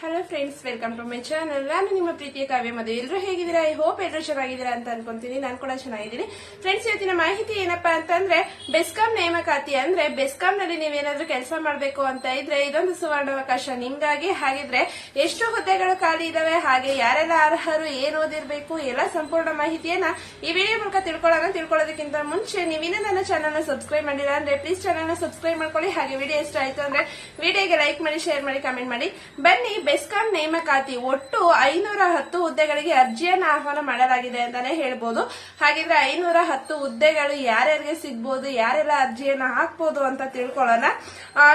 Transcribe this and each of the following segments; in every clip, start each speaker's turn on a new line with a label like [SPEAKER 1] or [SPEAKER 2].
[SPEAKER 1] Hello friends welcome to my channel ನಾನು ನಿಮ್ಮ ಪ್ರೀತಿಯ ಕಾವ್ಯ ಮದುವೆ. ಎಲ್ಲರೂ ಹೇಗಿದ್ದೀರಾ? ಐ ಹೋಪ್ ಎಲ್ಲರೂ ಚೆನ್ನಾಗಿದ್ದೀರಾ ಅಂತ ಅನ್ಕೊಂತೀನಿ. ನಾನು ಕೂಡ ಚೆನ್ನಾಗಿದ್ದೀನಿ. ಫ್ರೆಂಡ್ಸ್ ಇವತ್ತಿನ ಮಾಹಿತಿ ಏನಪ್ಪಾ ಅಂತಂದ್ರೆ ಬೆಸ್ಕಾಂ ನೇಮಕಾತಿ ಅಂದ್ರೆ ಬೆಸ್ಕಾಂನಲ್ಲಿ ನೀವೇನಾದ್ರೂ ಕೆಲಸ ಮಾಡಬೇಕು ಅಂತ ಇದ್ರೆ ಇದೊಂದು ಸುವರ್ಣಾವಕಾಶ. ನಿಮ್ಗಾಗಿ ಹಾಗಿದ್ರೆ ಎಷ್ಟು ಹುದ್ದೆಗಳು ಖಾಲಿ ಇದಾವೆ. ಹಾಗೆ ಯಾರೆಲ್ಲ ಅರ್ಹರು, ಏನ್ ಓದಿರ್ಬೇಕು, ಎಲ್ಲ ಸಂಪೂರ್ಣ ಮಾಹಿತಿಯನ್ನ ಈ ವಿಡಿಯೋ ಮೂಲಕ ತಿಳ್ಕೊಳ್ಳೋಣ. ತಿಳ್ಕೊಳ್ಳೋದಕ್ಕಿಂತ ಮುಂಚೆ ನೀವಿನ್ನೂ ನನ್ನ ಚಾನಲ್ನ ಸಬ್ಸ್ಕ್ರೈಬ್ ಮಾಡಿಲ್ಲ ಅಂದ್ರೆ ಪ್ಲೀಸ್ ಚಾನಲ್ ಸಬ್ಸ್ಕ್ರೈಬ್ ಮಾಡ್ಕೊಳ್ಳಿ. ಹಾಗೆ ವಿಡಿಯೋ ಇಷ್ಟ ಆಯ್ತು ಅಂದ್ರೆ ವಿಡಿಯೋಗೆ ಲೈಕ್ ಮಾಡಿ ಶೇರ್ ಮಾಡಿ ಕಮೆಂಟ್ ಮಾಡಿ. ಬನ್ನಿ ಬೆಸ್ಕಾಂ ನೇಮಕಾತಿ ಒಟ್ಟು ಐನೂರ ಹತ್ತು ಹುದ್ದೆಗಳಿಗೆ ಅರ್ಜಿಯನ್ನು ಆಹ್ವಾನ ಮಾಡಲಾಗಿದೆ ಅಂತಾನೆ ಹೇಳ್ಬೋದು. ಹಾಗಿದ್ರೆ ಐನೂರ ಹತ್ತು ಹುದ್ದೆಗಳು ಯಾರ್ಯಾರಿಗೆ ಸಿಗ್ಬೋದು, ಯಾರೆಲ್ಲ ಅರ್ಜಿಯನ್ನು ಹಾಕ್ಬೋದು ಅಂತ ತಿಳ್ಕೊಳ್ಳೋಣ.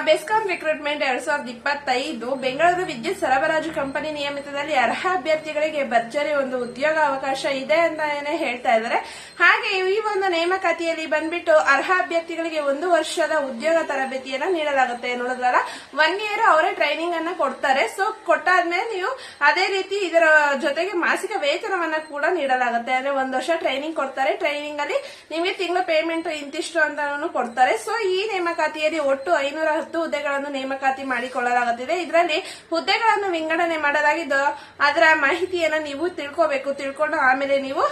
[SPEAKER 1] ಬೆಸ್ಕಾಂ ರಿಕ್ರೂಟ್ಮೆಂಟ್ ಎರಡ್ ಸಾವಿರದ ಇಪ್ಪತ್ತೈದು ಬೆಂಗಳೂರು ವಿದ್ಯುತ್ ಸರಬರಾಜು ಕಂಪನಿ ನಿಯಮಿತದಲ್ಲಿ ಅರ್ಹ ಅಭ್ಯರ್ಥಿಗಳಿಗೆ ಭರ್ಜರಿ ಒಂದು ಉದ್ಯೋಗ ಅವಕಾಶ ಇದೆ ಅಂತ ಏನೇ ಹೇಳ್ತಾ ಇದ್ದಾರೆ. ಹಾಗೆ ಈ ಒಂದು ನೇಮಕಾತಿಯಲ್ಲಿ ಬಂದ್ಬಿಟ್ಟು ಅರ್ಹ ಅಭ್ಯರ್ಥಿಗಳಿಗೆ ಒಂದು ವರ್ಷದ ಉದ್ಯೋಗ ತರಬೇತಿಯನ್ನ ನೀಡಲಾಗುತ್ತೆ ನೋಡಿದ್ರಲ್ಲ ಒನ್ ಇಯರ್ ಅವರೇ ಟ್ರೈನಿಂಗ್ ಅನ್ನ ಕೊಡ್ತಾರೆ. ಸೊ ಕೊಟ್ಟಾದ್ಮೇಲೆ ನೀವು ಅದೇ ರೀತಿ ಇದರ ಜೊತೆಗೆ ಮಾಸಿಕ ವೇತನವನ್ನ ಕೂಡ ನೀಡಲಾಗುತ್ತೆ. ಅಂದ್ರೆ ಒಂದ್ ವರ್ಷ ಟ್ರೈನಿಂಗ್ ಕೊಡ್ತಾರೆ. ಟ್ರೈನಿಂಗ್ ಅಲ್ಲಿ ನಿಮಗೆ ತಿಂಗಳ ಪೇಮೆಂಟ್ ಇಂತಿಷ್ಟು ಅಂತಾನು ಕೊಡ್ತಾರೆ. ಸೊ ಈ ನೇಮಕಾತಿಯಲ್ಲಿ ಒಟ್ಟು ಐನೂರ ಹತ್ತು ಹುದ್ದೆಗಳನ್ನು ನೇಮಕಾತಿ ಮಾಡಿಕೊಳ್ಳಲಾಗುತ್ತಿದೆ. ಇದರಲ್ಲಿ ಹುದ್ದೆಗಳನ್ನು ವಿಂಗಡಣೆ ಮಾಡಲಾಗಿದ್ದು ಅದರ ಮಾಹಿತಿಯನ್ನ ನೀವು ತಿಳ್ಕೊಬೇಕು. ತಿಳ್ಕೊಂಡು ಆಮೇಲೆ ನೀವು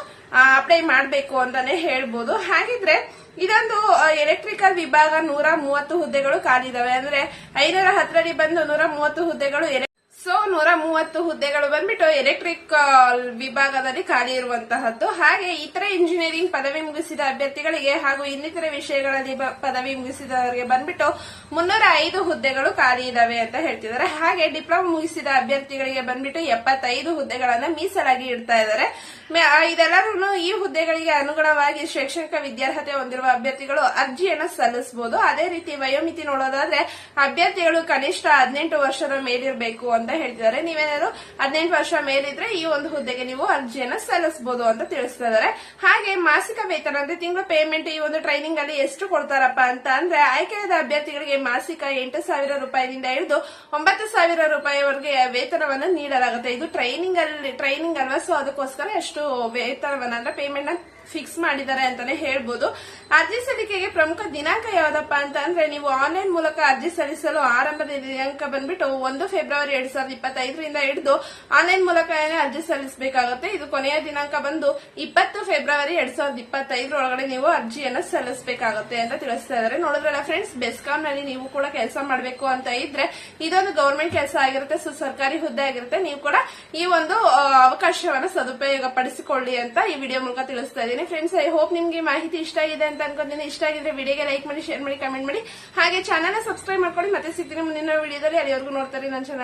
[SPEAKER 1] ಅಪ್ಲೈ ಮಾಡಬೇಕು ಅಂತಾನೆ ಹೇಳ್ಬೋದು. ಹಾಗಿದ್ರೆ ಇದೊಂದು ಎಲೆಕ್ಟ್ರಿಕಲ್ ವಿಭಾಗ ನೂರ ಮೂವತ್ತು ಹುದ್ದೆಗಳು ಕಾಲಿದಾವೆ ಅಂದ್ರೆ ಐನೂರ ಹತ್ತರಡಿ ಬಂದು ನೂರ ಮೂವತ್ತು ಹುದ್ದೆಗಳು ಎಲೆ- ಸೊ ನೂರ ಮೂವತ್ತು ಹುದ್ದೆಗಳು ಬಂದ್ಬಿಟ್ಟು ಎಲೆಕ್ಟ್ರಿಕ್ ವಿಭಾಗದಲ್ಲಿ ಖಾಲಿ ಇರುವಂತಹದ್ದು. ಹಾಗೆ ಇತರ ಇಂಜಿನಿಯರಿಂಗ್ ಪದವಿ ಮುಗಿಸಿದ ಅಭ್ಯರ್ಥಿಗಳಿಗೆ ಹಾಗೂ ಇನ್ನಿತರ ವಿಷಯಗಳಲ್ಲಿ ಪದವಿ ಮುಗಿಸಿದವರಿಗೆ ಬಂದ್ಬಿಟ್ಟು ಮುನ್ನೂರ ಐದು ಹುದ್ದೆಗಳು ಖಾಲಿ ಇದಾವೆ ಅಂತ ಹೇಳ್ತಿದ್ದಾರೆ. ಹಾಗೆ ಡಿಪ್ಲೊಮಾ ಮುಗಿಸಿದ ಅಭ್ಯರ್ಥಿಗಳಿಗೆ ಬಂದ್ಬಿಟ್ಟು ಎಪ್ಪತ್ತೈದು ಹುದ್ದೆಗಳನ್ನ ಮೀಸಲಾಗಿ ಇಡ್ತಾ ಇದ್ದಾರೆ. ಇದೆಲ್ಲರೂ ಈ ಹುದ್ದೆಗಳಿಗೆ ಅನುಗುಣವಾಗಿ ಶೈಕ್ಷಣಿಕ ವಿದ್ಯಾರ್ಹತೆ ಹೊಂದಿರುವ ಅಭ್ಯರ್ಥಿಗಳು ಅರ್ಜಿಯನ್ನು ಸಲ್ಲಿಸಬಹುದು ಅದೇ ರೀತಿ ವಯೋಮಿತಿ ನೋಡೋದಾದ್ರೆ ಅಭ್ಯರ್ಥಿಗಳು ಕನಿಷ್ಠ ಹದಿನೆಂಟು ವರ್ಷದ ಮೇಲಿರಬೇಕು ಅಂತ ಹೇಳ್ತಿದ್ದಾರೆ. ನೀವೇನಾದ್ರು ಹದಿನೆಂಟು ವರ್ಷ ಮೇಲಿದ್ರೆ ಈ ಒಂದು ಹುದ್ದೆಗೆ ನೀವು ಅರ್ಜಿಯನ್ನ ಸಲ್ಲಿಸಬಹುದು ಅಂತ ತಿಳಿಸ್ತಾ ಇದ್ದಾರೆ. ಹಾಗೆ ಮಾಸಿಕ ವೇತನ ಅಂದ್ರೆ ತಿಂಗಳ ಪೇಮೆಂಟ್ ಈ ಒಂದು ಟ್ರೈನಿಂಗ್ ಅಲ್ಲಿ ಎಷ್ಟು ಕೊಡ್ತಾರಪ್ಪ ಅಂತ ಅಂದ್ರೆ ಆಯ್ಕೆಯಾದ ಅಭ್ಯರ್ಥಿಗಳಿಗೆ ಮಾಸಿಕ ಎಂಟು ಸಾವಿರ ರೂಪಾಯಿನಿಂದ ಹಿಡಿದು ಒಂಬತ್ತು ಸಾವಿರ ರೂಪಾಯಿವರೆಗೆ ವೇತನವನ್ನು ನೀಡಲಾಗುತ್ತೆ. ಇದು ಟ್ರೈನಿಂಗ್ ಅಲ್ಲಿ ಟ್ರೈನಿಂಗ್ ಅಲ್ವಾ? ಸೊ ಅದಕ್ಕೋಸ್ಕರ ಎಷ್ಟು ವೇತನವನ್ನ ಅಂದ್ರೆ ಪೇಮೆಂಟ್ ಫಿಕ್ಸ್ ಮಾಡಿದ್ದಾರೆ ಅಂತಾನೆ ಹೇಳ್ಬೋದು. ಅರ್ಜಿ ಸಲ್ಲಿಕೆಗೆ ಪ್ರಮುಖ ದಿನಾಂಕ ಯಾವ್ದಪ್ಪ ಅಂತ ಅಂದ್ರೆ ನೀವು ಆನ್ಲೈನ್ ಮೂಲಕ ಅರ್ಜಿ ಸಲ್ಲಿಸಲು ಆರಂಭದ ದಿನಾಂಕ ಬಂದ್ಬಿಟ್ಟು ಒಂದು ಫೆಬ್ರವರಿ ಎರಡ್ ಸಾವಿರದ ಇಪ್ಪತ್ತೈದರಿಂದ ಹಿಡಿದು ಆನ್ಲೈನ್ ಮೂಲಕ ಅರ್ಜಿ ಸಲ್ಲಿಸಬೇಕಾಗುತ್ತೆ. ಇದು ಕೊನೆಯ ದಿನಾಂಕ ಬಂದು ಇಪ್ಪತ್ತು ಫೆಬ್ರವರಿ ಎರಡ್ ಸಾವಿರದ ಇಪ್ಪತ್ತೈದರೊಳಗಡೆ ನೀವು ಅರ್ಜಿಯನ್ನು ಸಲ್ಲಿಸಬೇಕಾಗುತ್ತೆ ಅಂತ ತಿಳಿಸ್ತಾ ಇದ್ದಾರೆ. ನೋಡಿದ್ರಲ್ಲ ಫ್ರೆಂಡ್ಸ್ ಬೆಸ್ಕಾಂ ನಲ್ಲಿ ನೀವು ಕೂಡ ಕೆಲಸ ಮಾಡಬೇಕು ಅಂತ ಇದ್ರೆ ಇದೊಂದು ಗೌರ್ಮೆಂಟ್ ಕೆಲಸ ಆಗಿರುತ್ತೆ, ಸೊ ಸರ್ಕಾರಿ ಹುದ್ದೆ ಆಗಿರುತ್ತೆ. ನೀವು ಕೂಡ ಈ ಒಂದು ಅವಕಾಶವನ್ನು ಅವಕಾಶವನ್ನ ಸದುಪಯೋಗ ಪಡಿಸಿಕೊಳ್ಳಿ ಅಂತ ಈ ವಿಡಿಯೋ ಮೂಲಕ ತಿಳಿಸ್ತಾ ಇದ್ದೀನಿ ಫ್ರೆಂಡ್ಸ್ ಐ ಹೋಪ್ ನಿಮ್ಗೆ ಮಾಹಿತಿ ಇಷ್ಟ ಆಗಿದೆ ಅಂತ ಅನ್ಕೊಂತೀನಿ ಇಷ್ಟ ಆಗಿದ್ರೆ ವಿಡಿಯೋಗೆ ಲೈಕ್ ಮಾಡಿ ಶೇರ್ ಮಾಡಿ ಕಮೆಂಟ್ ಮಾಡಿ. ಹಾಗೆ ಚಾನಲ್ ಸಬ್ಸ್ಕ್ರೈಬ್ ಮಾಡ್ಕೊಳ್ಳಿ. ಮತ್ತೆ ಸಿಗ್ತೀನಿ ಮುಂದಿನ ವಿಡಿಯೋದಲ್ಲಿ ಅಲ್ಲಿವರೆಗೂ ನೋಡ್ತಾರೆ ನನ್ನ ಚಾನಲ್